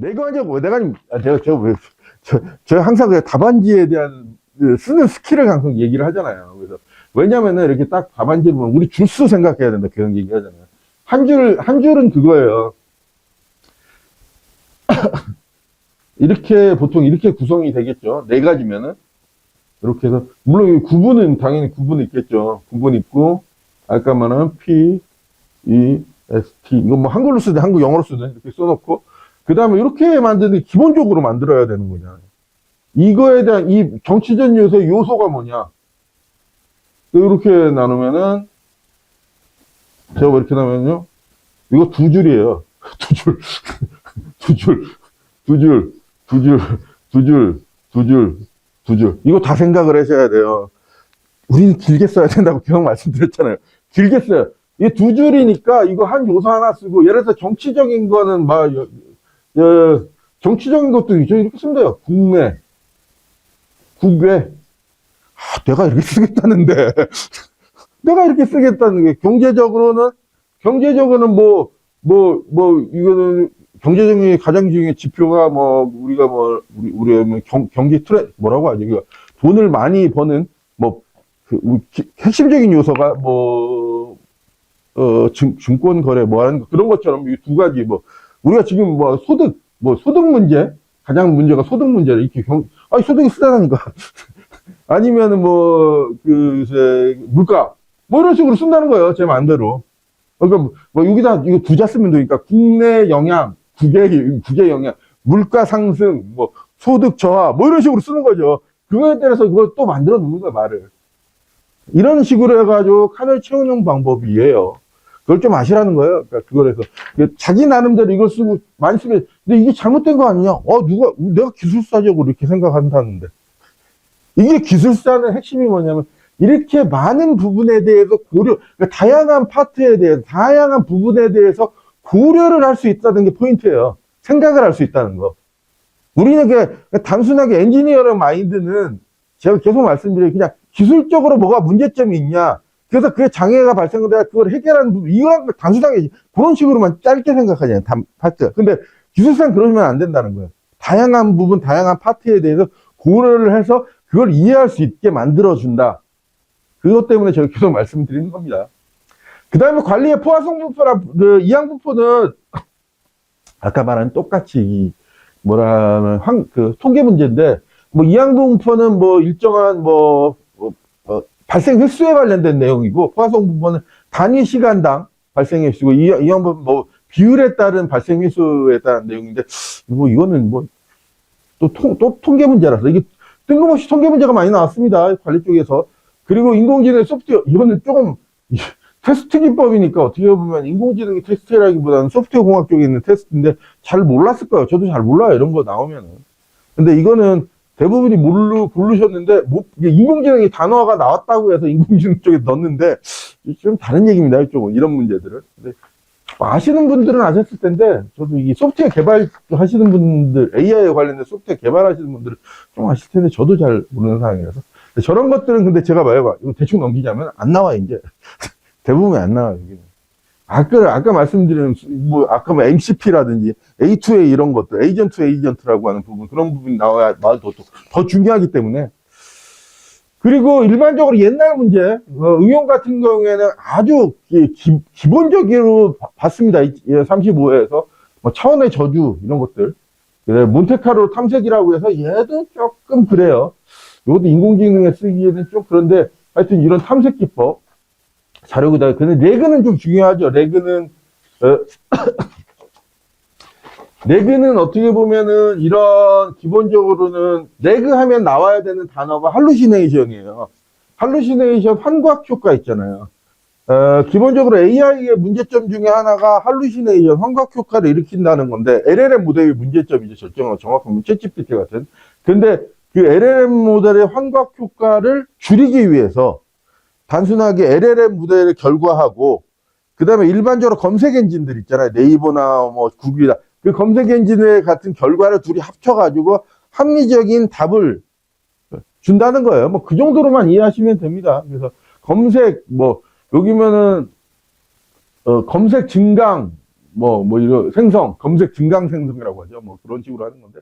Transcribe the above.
내가 이제 뭐 내가 좀- 아, 제가 제가 왜 저, 저 항상 그 답안지에 대한 그 쓰는 스킬을 항상 얘기를 하잖아요. 그래서 왜냐면은 이렇게 딱 답안지를 보면 우리 줄수 생각해야 된다 그런 얘기 하잖아요. 한 줄 한 줄은 그거예요. 이렇게 보통 이렇게 구성이 되겠죠. 네 가지면은 이렇게 해서 물론 이 구분은 당연히 구분이 있겠죠. 구분 있고 아까 말한 P, E, S, T 이거 뭐 한글로 쓰든 한국 영어로 쓰든 이렇게 써놓고 그 다음에 이렇게 만드는 게 기본적으로 만들어야 되는 거냐. 이거에 대한 이 정치적 요소의 요소가 뭐냐. 이렇게 나누면은 제가 뭐 이렇게 나누면요. 이거 두 줄이에요. 두 줄, 두 줄, 두 줄, 두 줄, 두 줄, 두 줄, 두 줄. 이거 다 생각을 하셔야 돼요. 우리는 길게 써야 된다고 계속 말씀드렸잖아요. 길게 써요. 이게 두 줄이니까 이거 한 요소 하나 쓰고, 예를 들어서 정치적인 거는 막, 여- 여- 정치적인 것도 있죠. 이렇게 돼요. 국내, 국외. 아, 내가 이렇게 쓰겠다는데. 내가 이렇게 쓰겠다는 게, 경제적으로는, 경제적으로는 뭐, 뭐, 뭐, 이거는, 경제적인 가장 중요한 지표가 뭐, 우리가 뭐, 우리, 우리 뭐 경, 경제 트레, 뭐라고 하죠? 이거 돈을 많이 버는, 뭐, 그, 핵심적인 요소가 뭐, 어, 증, 증권 거래 뭐 하는 거, 그런 것처럼 이 두 가지 뭐, 우리가 지금 뭐 소득, 뭐 소득 문제, 가장 문제가 소득 문제를 이렇게 경, 아니, 소득이 쓰다니까. 아니면은 뭐, 그, 이제 물가, 뭐 이런 식으로 쓴다는 거예요. 제 마음대로. 그러니까 뭐, 뭐 여기다 이거 두자 쓰면 되니까 국내 영향, 국외, 국외 영향, 물가 상승, 뭐 소득 저하, 뭐 이런 식으로 쓰는 거죠. 그거에 따라서 그걸 또 만들어 놓는 거야, 말을. 이런 식으로 해가지고 칸을 채우는 방법이에요. 그걸 좀 아시라는 거예요. 그러니까 그걸 해서. 자기 나름대로 이걸 쓰고 많이 쓰면, 근데 이게 잘못된 거 아니냐? 어, 누가, 내가 기술사적으로 이렇게 생각한다는데. 이게 기술사는 핵심이 뭐냐면, 이렇게 많은 부분에 대해서 고려, 그러니까 다양한 파트에 대해서, 다양한 부분에 대해서 고려를 할 수 있다는 게 포인트예요. 생각을 할 수 있다는 거. 우리는 그냥 단순하게 엔지니어의 마인드는 제가 계속 말씀드려요. 그냥 기술적으로 뭐가 문제점이 있냐. 그래서 그게 장애가 발생돼야 그걸 해결하는 이거랑 단순하게 그런 식으로만 짧게 생각하잖아요. 단, 파트. 근데 기술상 그러면 안 된다는 거예요. 다양한 부분, 다양한 파트에 대해서 고려를 해서 그걸 이해할 수 있게 만들어준다. 그것 때문에 제가 계속 말씀드리는 겁니다. 그 다음에 관리의 포화성 분포라, 그, 이항분포는 아까 말한 똑같이 이 뭐라 하면 황, 그 통계 문제인데 뭐 이항분포는 뭐 일정한 뭐, 발생 횟수에 관련된 내용이고 포화성 분포는 단위 시간당 발생 횟수고 이, 이항분 뭐 비율에 따른 발생 횟수에 따른 내용인데 뭐 이거는 뭐또 통, 또 통계 문제라서 이게 뜬금없이 통계 문제가 많이 나왔습니다. 관리 쪽에서. 그리고 인공지능 소프트웨어, 이거는 조금 테스트 기법이니까 어떻게 보면 인공지능이 테스트라기보다는 소프트웨어 공학 쪽에 있는 테스트인데 잘 몰랐을 거예요. 저도 잘 몰라요. 이런 거 나오면은. 근데 이거는 대부분이 모르, 모르셨는데, 뭐, 인공지능이 단어가 나왔다고 해서 인공지능 쪽에 넣었는데, 좀 다른 얘기입니다. 이쪽은. 이런 문제들을. 근데 아시는 분들은 아셨을 텐데, 저도 이 소프트웨어 개발 하시는 분들, AI에 관련된 소프트웨어 개발하시는 분들은 좀 아실 텐데, 저도 잘 모르는 상황이라서. 저런 것들은 근데 제가 말해봐. 이거 대충 넘기자면 안 나와, 이제. 대부분 안 나와요, 여기는. 아까, 아까 말씀드린, 뭐, 아까 뭐 MCP라든지 A2A 이런 것들, 에이전트 에이전트라고 하는 부분, 그런 부분이 나와야 더, 더, 더 중요하기 때문에. 그리고 일반적으로 옛날 문제, 어, 응용 같은 경우에는 아주 기, 기, 본적으로 봤습니다. 35회에서. 뭐 차원의 저주, 이런 것들. 그래, 몬테카르로 탐색이라고 해서 얘도 조금 그래요. 이것도 인공지능에 쓰기에는 좀 그런데 하여튼 이런 탐색 기법, 자료가 근데 레그는 좀 중요하죠. 레그는 어, 레그는 어떻게 보면은 이런 기본적으로는 레그 하면 나와야 되는 단어가 할루시네이션이에요. 할루시네이션 환각 효과 있잖아요. 어, 기본적으로 AI의 문제점 중에 하나가 할루시네이션 환각 효과를 일으킨다는 건데 LLM 모델의 문제점이죠. 절정하고 정확하면 챗GPT 같은. 근데 그 LLM 모델의 환각 효과를 줄이기 위해서 단순하게 LLM 모델을 결과하고 그 다음에 일반적으로 검색 엔진들 있잖아요. 네이버나 뭐 구글이나 그 검색 엔진의 같은 결과를 둘이 합쳐가지고 합리적인 답을 준다는 거예요. 뭐 그 정도로만 이해하시면 됩니다. 그래서 검색 뭐 여기면은 어, 검색 증강 뭐, 뭐, 이런 생성, 검색 증강 생성이라고 하죠. 뭐 그런 식으로 하는 건데.